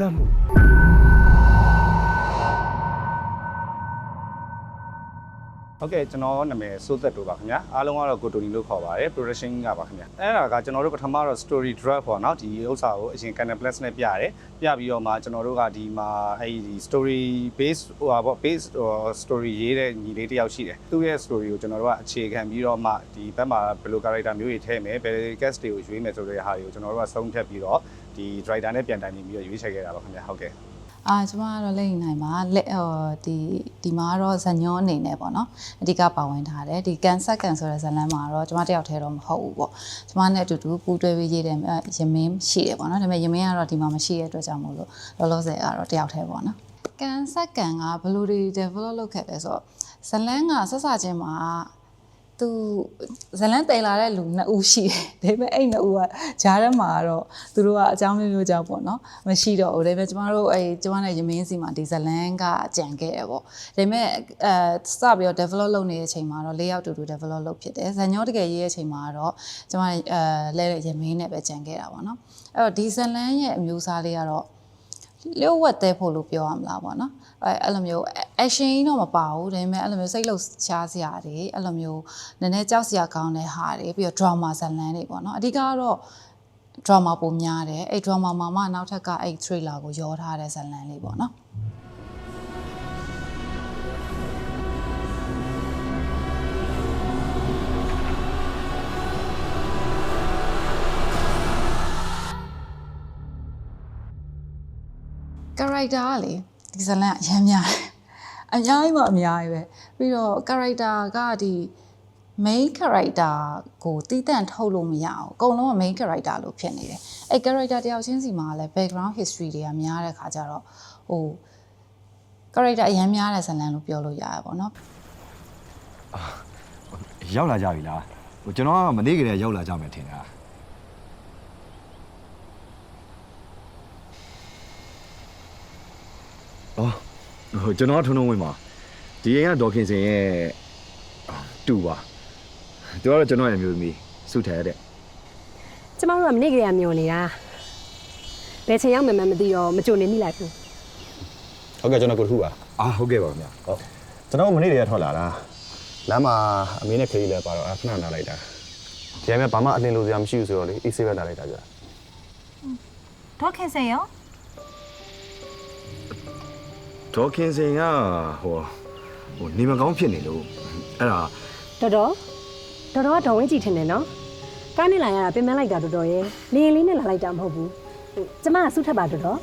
လူသားမှုဟုတ်ကဲ့ကျွန်တော်နာမည်စိုးသက်တို့ပါခင်ဗျာအားလုံးကတော့ကိုတိုနီလို့ခေါ်ပါတယ် production ကပါခင်ဗျာအဲ့ဒါကကျွန်တော်တို့ပထမတော့ story draft ပေါ့နော်ဒီဥစ္စာကိုအရင် Canal Plus နဲ့ပြရတယ်ပြပြီးတော့မှကျွန်တော်တို့ကဒီမှာအဲ့ဒီ story base ဟိုပါပေါ့ base ဟို story ရေးတဲ့ညီလေးတစ်ယောက်ရှိတယ်သူ့ရဲ့ story ကိုကျွန်တော်တို့ကအခြေခံပြီးတော့မှဒီဘက်မှာဘယ်လို character မျိုးတွေထည့်မယ်ဘယ် cast တွေကိုရွေးမယ်ဆိုတဲ့ဟာတွေကိုကျွန်တော်တို့ကဆုံးဖြတ်ပြီးတော့ ဒီ writer နဲ့ပြန်တိုင်ပြီးတော့ရွေးချယ်ခဲ့တာပါခင်ဗျာဟုတ်ကဲ့အာကျမကတော့လက်ရင်နိုင်ပါလက်ဟိုဒီဒီမှာကတော့ဇညောအနေနဲ့ပေါ့နော်အဓိကပါဝင်ထားတယ်ဒီကန်ဆက်ကန်ဆိုတဲ့ဇလန်းမှာတော့ကျမတယောက်တည်းတော့မဟုတ်ဘူးပေါ့ကျမနဲ့အတူတူပူးတွဲပြီးရေးတယ်ရမင်းရှိတယ်ပေါ့နော်ဒါပေမဲ့ရမင်းကတော့ဒီမှာမရှိတဲ့အတွက်ကြောင့်မို့လို့လောလောဆယ်ကတော့တယောက်တည်းပေါ့နော်ကန်ဆက်ကန်ကဘယ်လိုတွေ develop လုပ်ခဲ့လဲဆိုတော့ဇလန်းကဆက်စချင်းမှာ သူဇလန်းတည်လာတဲ့လူနှစ်ဦးရှိတယ်ဒါပေမဲ့အဲ့နှစ်ဦးကဂျားထဲမှာတော့သူတို့ကအကြောင်းမျိုးမျိုးကြောင့်ပေါ့နော်မရှိတော့ဘူးဒါပေမဲ့ကျမတို့အဲ့ကျမနဲ့ရမင်းစီမှာဒီဇလန်းကကြံခဲ့တယ်ပေါ့ဒါပေမဲ့အဲစပြီးတော့ develop လုပ်နေတဲ့အချိန်မှာတော့၄ယောက်တူတူ develop လုပ်ဖြစ်တယ်ဇန်ညောတကယ်ရေးတဲ့အချိန်မှာတော့ကျမအဲလဲတဲ့ရမင်းနဲ့ပဲကြံခဲ့တာပေါ့နော်အဲ့တော့ဒီဇလန်းရဲ့အမျိုးအစားလေးကတော့ လျှို့ဝက်သေးဖို့လို့ပြောရမလားပေါ့နော်အဲအဲ့လိုမျိုး action တော့မပါဘူးဒါပေမဲ့အဲ့လိုမျိုးစိတ်လှုပ်ရှားစရာတွေအဲ့လိုမျိုးနည်းနည်းကြောက်စရာကောင်းတဲ့ဟာတွေပြီးတော့ drama ဇာတ်လမ်းတွေပေါ့နော်အဓိကကတော့ drama ပုံများတယ်အဲ့ drama မှာမှနောက်ထပ်ကအဲ့ thriller ကိုရောထားတဲ့ဇာတ်လမ်းလေးပေါ့နော် character ကလေဒီဇလန်အရမ်းများတယ်အများကြီးမအများကြီးပဲပြီးတော့ character ကဒီ main character ကိုတည်တံ့ထုတ်လို့မရအောင်အကုန်လုံးက main character လို့ဖြစ်နေတယ်အဲ့ character တယောက်ချင်းစီမှာလည်း background history တွေကများတဲ့ခါကျတော့ဟို character အရင်များတဲ့ဇာတ်လမ်းလို့ပြောလို့ရရပါတော့ရောက်လာကြပြီလားဟိုကျွန်တော်ကမနေ့ကတည်းကရောက်လာကြမယ်ထင်တာ အော်ဟိုကျွန်တော်ကထုံထုံဝင်ပါဒီအိမ်ကဒေါ်ခင်စင်ရဲ့တူပါသူကတော့ကျွန်တော်ရဲ့အမျိုးသမီးစုထဲတဲ့ကျမတို့ကမနေ့ကလေးကမျောနေတာဘယ်ချိန်ရောက်မှန်းမသိတော့မကြုံနေမိလိုက်ဘူးဟုတ်ကဲ့ကျွန်တော်ကိုထူပါအာဟုတ်ကဲ့ပါခင်ဗျာဟုတ်ကျွန်တော်မနေ့တည်းကထွက်လာတာလမ်းမှာအမေနဲ့ခရီးလဲပါတော့အခဏနားလိုက်တာဒီအမေဘာမှအလင်းလို့စရာမရှိဘူးဆိုတော့လေအေးဆေးပဲနားလိုက်တာကြာဒေါခင်စင်ရော ဒေါ်ခင်စင်ကဟိုဟိုနေမကောင်းဖြစ်နေလို့အဲ့ဒါတော်တော်တော်တော်ကဒေါ်ဝင်းကြည့်ထင်တယ်နော်ကားနဲ့လာရတာပင်မလိုက်တာတော်တော်ရဲ့လေရင်လေးနဲ့လာလိုက်တာမဟုတ်ဘူးဟိုကျမကစုထပ်ပါတော်တော်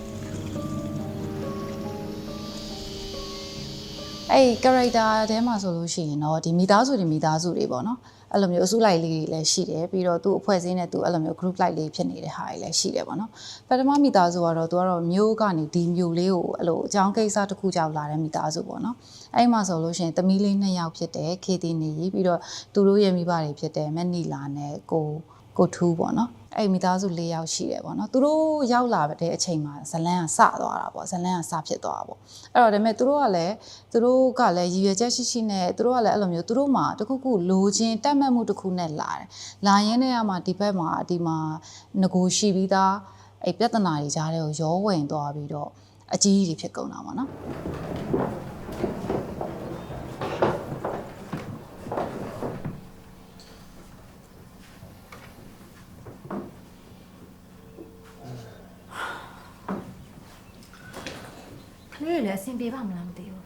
အဲ့ character တဲမှာဆိုလို့ရှိရင်တော့ဒီမိသားစုတွေမိသားစုတွေပေါ့နော်အဲ့လိုမျိုးအစုလိုက်လေးတွေလည်းရှိတယ်ပြီးတော့သူ့အဖွဲ့အစည်းနဲ့သူအဲ့လိုမျိုး group like လေးဖြစ်နေတဲ့ဟာတွေလည်းရှိတယ်ပေါ့နော်ပထမမိသားစုကတော့သူကတော့မျိုးကနေဒီမျိုးလေးကိုအဲ့လိုအကြောင်းကိစ္စတစ်ခုကြောင့်လာတဲ့မိသားစုပေါ့နော်အဲ့မှာဆိုလို့ရှိရင်သမီးလေးနှစ်ယောက်ဖြစ်တယ်ခေတီနေပြီးတော့သူတို့ရဲ့မိဘတွေဖြစ်တယ်မက်နီလာနဲ့ကို ကိုထူးပေါ့နော်အဲ့မိသားစု၄ယောက်ရှိတယ်ပေါ့နော်သူတို့ရောက်လာတဲ့အချိန်မှာဇလန်းကစသွားတာပေါ့ဇလန်းကစဖြစ်သွားတာပေါ့အဲ့တော့ဒါပေမဲ့သူတို့ကလည်းသူတို့ကလည်းရည်ရွယ်ချက်ရှိရှိနဲ့သူတို့ကလည်းအဲ့လိုမျိုးသူတို့မှာတခုခုလိုချင်တက်မှတ်မှုတစ်ခုနဲ့လာတယ်လာရင်းနဲ့ကမှဒီဘက်မှာဒီမှာငကိုရှိပြီးသားအဲ့ပြဿနာတွေကြားတဲ့ကိုရောဝင်သွားပြီးတော့အကြီးကြီးဖြစ်ကုန်တာပေါ့နော် ကလေးတွေလည်းအဆင်ပြေပါမလားမသိဘူး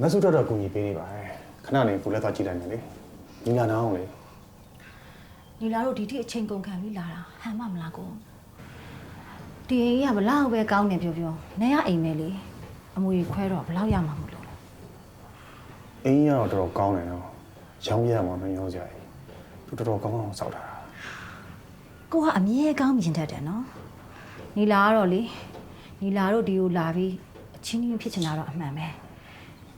မဆုတော့တော့ကူညီပေးနေပါတယ်ခဏနေပူလက်သွားကြည့်လိုက်မယ်လေညီလာနောင်းလေညီလာတို့ဒီထိအချိန်ကုန်ခံပြီးလာတာဟန်မမလားကိုဒီအိမ်ကြီးကဘလောက်ပဲကောင်းနေပြောပြောနေရအိမ်ပဲလေအမွေခွဲတော့ဘလောက်ရမှာမလို့လဲအင်းကြီးကတော့တော်တော်ကောင်းတယ်နော်ရောင်းရမှာမရောကြဘူးသူတော်တော်ကောင်းအောင်စောက်တာကိုကအမြဲကောင်းမြင်တတ်တယ်နော်ညီလာကတော့လေ ညီလာတို့ဒီကိုလာပြီးအချင်းချင်းဖြစ်ချင်တာတော့အမှန်ပဲ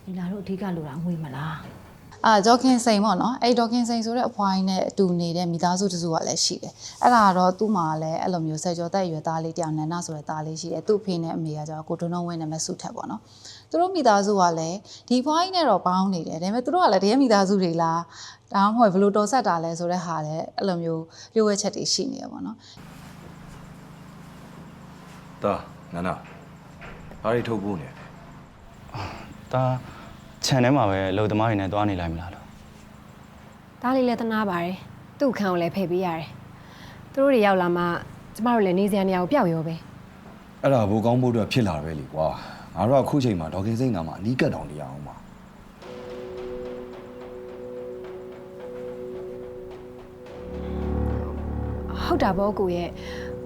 ညီလာတို့အဓိကလိုတာအငွေမလားအာဒေါခင်စိန်ပေါ့နော်အဲ့ဒေါခင်စိန်ဆိုတဲ့အဖွားကြီးနဲ့အတူနေတဲ့မိသားစုတစုကလည်းရှိတယ်အဲ့ဒါကတော့သူ့မှာလည်းအဲ့လိုမျိုးဆက်ကြောတက်ရွယ်သားလေးတယောက်နန္ဒဆိုတဲ့သားလေးရှိတယ်သူ့ဖေနဲ့အမေကကျတော့ကိုတွန်းတွန်းဝင်းနဲ့မဆုထက်ပေါ့နော်သူတို့မိသားစုကလည်းဒီဖွားကြီးနဲ့တော့ပေါင်းနေတယ်ဒါပေမဲ့သူတို့ကလည်းတကယ်မိသားစုတွေလားဒါမှမဟုတ်ဘယ်လိုတော်ဆက်တာလဲဆိုတဲ့ဟာလည်းအဲ့လိုမျိုးလျှို့ဝှက်ချက်တွေရှိနေရပေါ့နော်တာ နာနာဘာတွေထုတ်ဖို့နေလဲဒါခြံထဲမှာပဲလုံသမားတွေနဲ့တွားနေလိုက်မလားလို့ဒါလေးလည်းတနာပါတယ်သူ့ခန်းကိုလည်းဖယ်ပေးရတယ်သူတို့တွေရောက်လာမှကျမတို့လည်းနေစရာနေရာကိုပျောက်ရောပဲအဲ့ဒါဘိုးကောင်းဖို့အတွက်ဖြစ်လာပဲလေကွာငါတို့ကခုချိန်မှာဒေါကင်စိတ်နာမှာအနီးကပ်တောင်နေရအောင်ပါဟုတ်တာပေါ့ကိုရဲ့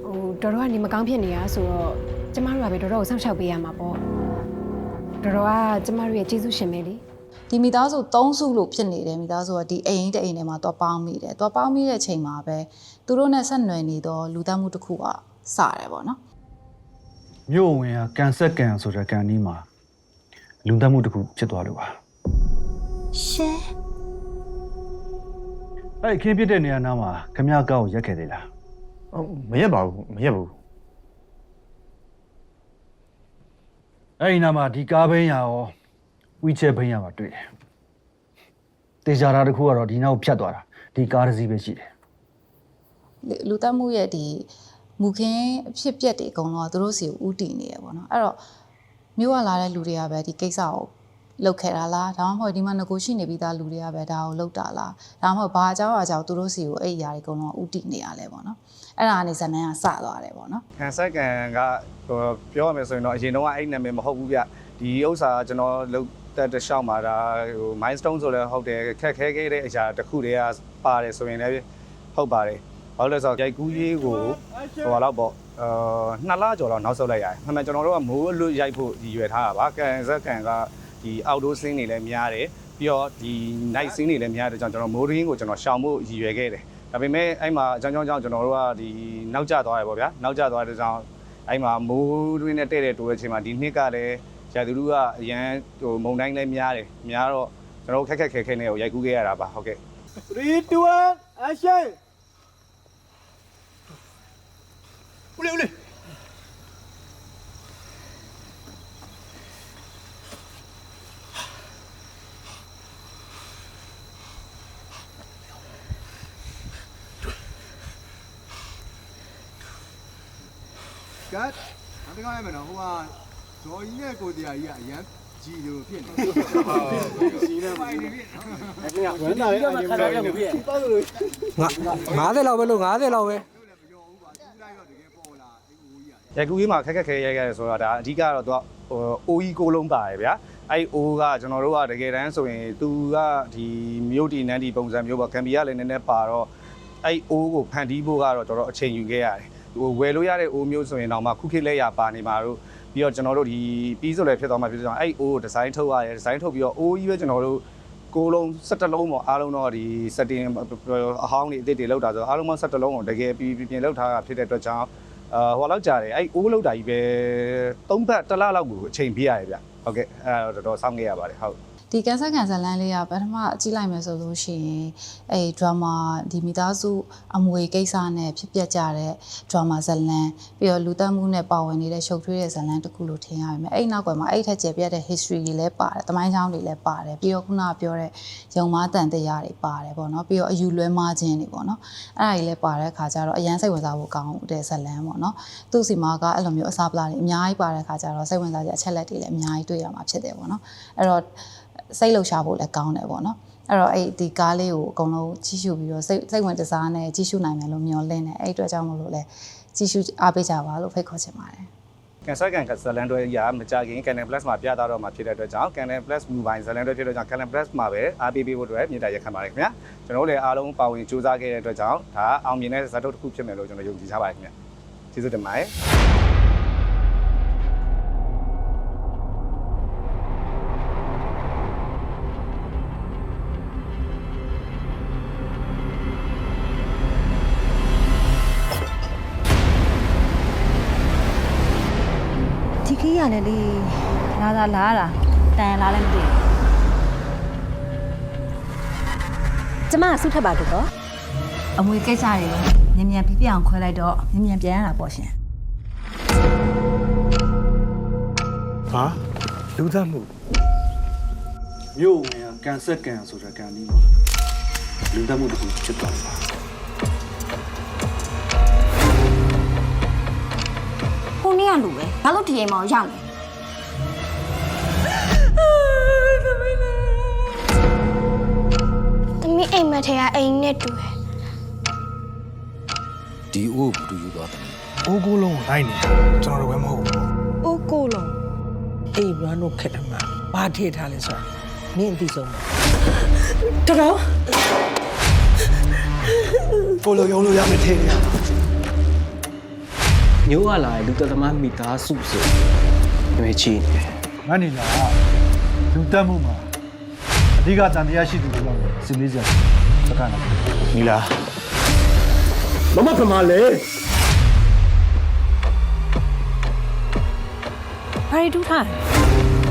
ဟိုတော်တော်ကနေမကောင်းဖြစ်နေရဆိုတော့ ကျမတို့ကပဲတော်တော်ကိုစောင့်ရှောက်ပေးရမှာပေါ့တော်တော်ကကျမတို့ရဲ့ကျေးဇူးရှင်ပဲလေဒီမိသားစု၃စုလို့ဖြစ်နေတယ်မိသားစုကဒီအိမ်တစ်အိမ်ထဲမှာတော့ပေါင်းမိတယ်တော့ပေါင်းမိတဲ့အချိန်မှာပဲသူတို့နဲ့ဆက်နွယ်နေတော့လူသားမှုတစ်ခုကစတယ်ပေါ့နော်မြို့ဝင်ကကန်ဆက်ကန်ဆိုတဲ့ကန်ဒီမှာလူသက်မှုတစ်ခုဖြစ်သွားလို့ပါရှင်အဲ့ဒီခင်းပြစ်တဲ့နေရာနားမှာခမရကောက်ကိုရက်ခဲ့သေးလားဟုတ်မရက်ပါဘူးမရက်ဘူး အဲ့ဒီနားမှာဒီကားဘင်းရရောဝီချဲဘင်းရပါတွေ့တယ်တေချာတာတစ်ခုကတော့ဒီနောက်ဖြတ်သွားတာဒီကားတစ်စီးပဲရှိတယ်လူလူသားမှုရဲ့ဒီမူခင်းအဖြစ်ပြက်တွေအကုန်လုံးကသူတို့စီကိုဥတည်နေရပေါ့နော်အဲ့တော့မြို့ကလာတဲ့လူတွေကပဲဒီကိစ္စကိုလုပ်ခဲ့တာလားဒါမှမဟုတ်ဒီမှာငကိုရှိနေပြီးသားလူတွေကပဲဒါကိုလုပ်တာလားဒါမှမဟုတ်ဘာအကြောင်းအကြောင်းသူတို့စီကိုအဲ့ဒီຢာတွေအကုန်လုံးကဥတည်နေရလဲပေါ့နော် အဲ့ဒါကနေဇနန်းကစသွားတယ်ပေါ့နော်ကန်ဆက်ကန်ကဟိုပြောရမယ်ဆိုရင်တော့အရင်တော့အဲ့နာမည်မဟုတ်ဘူးဗျဒီဥစ္စာကကျွန်တော်လုတ်တက်တလျှောက်မှာဒါဟို milestone ဆိုလည်းဟုတ်တယ်ခက်ခဲခဲ့တဲ့အရာတစ်ခုတည်းကပါတယ်ဆိုရင်လည်းဟုတ်ပါတယ်ဘာလို့လဲဆိုတော့ကြိုက်ကူးရေးကိုဟိုတော့ပေါ့အာနှစ်လကျော်တော့နောက်ဆုတ်လိုက်ရတယ်။မှန်မှန်ကျွန်တော်တို့ကမိုးအလွတ်ရိုက်ဖို့ရည်ရွယ်ထားတာပါ။ကန်ဆက်ကန်ကဒီ outdoor scene တွေလည်းများတယ်။ပြီးတော့ဒီ night scene တွေလည်းများတဲ့ကြောင့်ကျွန်တော်မိုးရင်းကိုကျွန်တော်ရှောင်ဖို့ရည်ရွယ်ခဲ့တယ်။ ဒါပေမဲ့အဲ့မှာအကြောင်းကြောင့်ကျွန်တော်တို့ကဒီနောက်ကျသွားတယ်ပေါ့ဗျာ။နောက်ကျသွားတဲ့ကြောင့်အဲ့မှာမိုးရင်းနဲ့တဲ့တဲ့တိုးတဲ့အချိန်မှာဒီနှစ်ကလည်းရာသီဥတုကအရန်ဟိုမုန်တိုင်းလည်းများတယ်။များတော့ကျွန်တော်တို့ခက်ခက်ခဲခဲနဲ့ကိုရိုက်ကူးခဲ့ရတာပါဟုတ်ကဲ့3 2 1 action ဦးလေးဦးလေး ကတ်အတကားရမယ်နော်ဟိုကဇော်ကြီးနဲ့ကိုတရားကြီးကအရန်ကြီးလို့ဖြစ်နေကြီးနေပါနေပြီဝမ်းသာရဲ့အနေနဲ့ဖြစ်တော့လို့50လောက်ပဲလို့50လောက်ပဲရိုက်ကူးကြီးမှာခက်ခက်ခဲရိုက်ရတယ်ဆိုတော့ဒါအဓိကတော့သူကဟိုအိုးကြီးကိုလုံးပါတယ်ဗျာအဲ့အိုးကကျွန်တော်တို့ကတကယ်တမ်းဆိုရင်သူကဒီမြို့တီနန်းတီပုံစံမျိုးပေါ့ဂမ်ဘီယာလည်းနည်းနည်းပါတော့အဲ့အိုးကိုဖန်တီးဖို့ကတော့ကျွန်တော်အချိန်ယူခဲ့ရတယ် ဟိုဝယ်လို့ရတဲ့အိုးမျိုးဆိုရင်တော့မှခုခေတ်လက်ရပါနေမှာတို့ပြီးတော့ကျွန်တော်တို့ဒီပြီးဆိုလည်းဖြစ်သွားမှာဖြစ်သွားအဲ့အိုးကိုဒီဇိုင်းထုတ်ရတယ်ဒီဇိုင်းထုတ်ပြီးတော့အိုးကြီးပဲကျွန်တော်တို့ကိုလုံး17လုံးပေါ့အားလုံးတော့ဒီ setting အဟောင်းတွေအစ်စ်တွေလောက်တာဆိုအားလုံးပေါင်း17လုံးကိုတကယ်ပြီးပြင်လောက်ထားတာဖြစ်တဲ့အတွက်ကြောင့်အာဟိုလောက်ကြာတယ်အဲ့အိုးလောက်တာကြီးပဲ၃ဘတ်တစ်လလောက်ကိုအချိန်ပြရတယ်ဗျဟုတ်ကဲ့အဲ့တော့တော်တော်စောင့်ခဲ့ရပါတယ်ဟုတ် ဒီကန်ဆာကန်ဇလန်လေးကပထမကြည့်လိုက်မယ်ဆိုလို့ရှိရင်အဲဒရမာဒီမိသားစုအမွေကိစ္စနဲ့ဖြစ်ပျက်ကြတဲ့ဒရမာဇလန်ပြီးတော့လူသက်မှုနဲ့ပါဝင်နေတဲ့ရှုပ်ထွေးတဲ့ဇလန်တစ်ခုလို့ထင်ရပါမယ်အဲ့ဒီနောက်ကွယ်မှာအဲ့ဒီထက်ကျယ်ပြတ်တဲ့ history တွေလည်းပါတယ်တမိုင်းချောင်းတွေလည်းပါတယ်ပြီးတော့ခုနကပြောတဲ့ရုံမားတန်တရားတွေပါတယ်ပေါ့နော်ပြီးတော့အယူလွဲမားခြင်းတွေပေါ့နော်အဲ့ဒါတွေလည်းပါတဲ့အခါကျတော့အရန်စိတ်ဝင်စားဖို့ကောင်းတဲ့ဇလန်ပေါ့နော်သူ့စီမှာကအဲ့လိုမျိုးအစားပလာတွေအများကြီးပါတဲ့အခါကျတော့စိတ်ဝင်စားကြအချက်လက်တွေလည်းအများကြီးတွေ့ရမှာဖြစ်တယ်ပေါ့နော်အဲ့တော့ စိတ်လှုပ်ရှားဖို့လည်းကောင်းတယ်ပေါ့နော်အဲ့တော့အဲ့ဒီကားလေးကိုအကုန်လုံးကြီးစုပြီးတော့စိတ်စိတ်ဝင်တစားနဲ့ကြီးစုနိုင်မယ်လို့မျှော်လင့်တယ်အဲ့ဒီအတွက်ကြောင့်မလို့လဲကြီးစုအားပေးကြပါလို့ဖိတ်ခေါ်ချင်ပါတယ်ကန်ဆာကန်ကဇလန်တွေရမကြခင် Canon Plus မှာပြသတော့မှာဖြစ်တဲ့အတွက်ကြောင့် Canon Plus Mobile ဇလန်တွေဖြစ်တဲ့ကြောင့် Canon Plus မှာပဲအားပေးပေးဖို့အတွက်မြေတားရက်ခံပါတယ်ခင်ဗျာကျွန်တော်တို့လည်းအားလုံးပါဝင်စူးစမ်းခဲ့တဲ့အတွက်ကြောင့်ဒါအောင်မြင်တဲ့ဇာတ်ထုတ်တစ်ခုဖြစ်မယ်လို့ကျွန်တော်ယုံကြည်ထားပါတယ်ခင်ဗျာကျေးဇူးတင်ပါတယ် ဒီခီးရလည်းလေလာလာလာတာတန်လာလည်းမသိဘူးကျမကဆုထပ်ပါတော့အမွေကိစ္စတွေမြင်မြန်ပြပြအောင်ခွဲလိုက်တော့မြင်မြန်ပြန်ရတာပေါ့ရှင်ဟာလူသက်မှုမြို့ဝင်ကကန်ဆက်ကန်ဆိုတဲ့ကန်ဒီမှာလူသက်မှုတစ်ခုဖြစ်သွားလို့ ဘာလို့ဒီအိမ်မောင်ရောက်လဲသမီးအိမ်မက်ထဲကအိမ်နဲ့တူတယ်ဒီအိုးဘူးတူယူသွားတယ်အိုးကိုလုံးကိုလိုက်နေတာကျွန်တော်တို့ပဲမဟုတ်ဘူးအိုးကိုလုံးအိမ်ရန်တို့ခက်တယ်မှာဘာထည့်ထားလဲဆိုတာနင်းအသိဆုံးပါတော်ကိုလိုရုံလို့ရမယ်ထင်နေရ ညိုးကလာတဲ့လူသက်သမားမိသားစုဆိုရွေးချီနေတယ်ငါနေလာလူတက်မှုမှာအဓိကတန်တရားရှိသူတွေတော့စစ်လေးစရာစကားနာနီလာမမဖမလဲဘာတွေတူးထားလဲ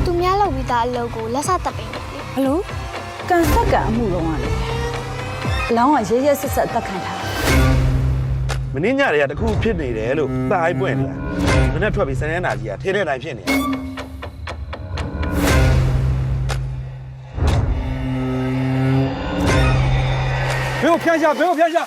သူများလုပ်ပြီးသားအလုပ်ကိုလက်စတပ်ပိန်တယ်လေဘလို့ကန်ဆက်ကန်အမှုတော့ကလည်းအလောင်းကရဲရဲဆက်ဆက်တက်ခံထား မင်းညတွေကတခုဖြစ်နေတယ်လို့တာအိုက်ပွင့်နေတာမနေ့ထွက်ပြီးစနေနာကြီးကထဲတဲ့တိုင်းဖြစ်နေတယ်ဘယ်ကိုဖျန်းရှာဘယ်ကိုဖျန်းရှာ